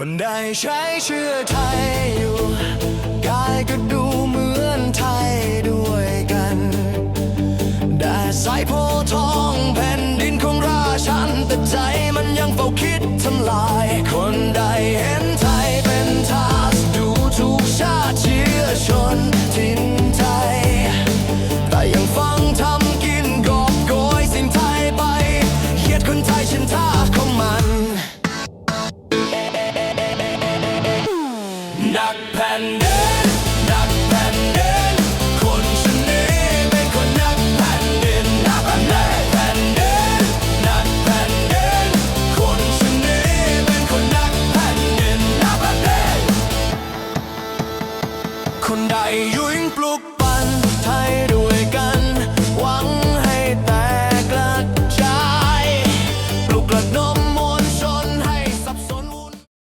คนใดใช้เชื่อไทยอยู่ กายก็ดูเหมือนไทยด้วยกันแด่สายโพทองแผ่นดินของราชันแต่ใจ ดักแผ่นดินนักแผ่นดินคนชนนี้เป็นคนนักแผ่นดินนักแผ่นดินแผ่นดินนักแผ่นดินคนชนนี้เป็นคนนักแผ่นดินนักแผ่นดินคนใดยุ่งปลุก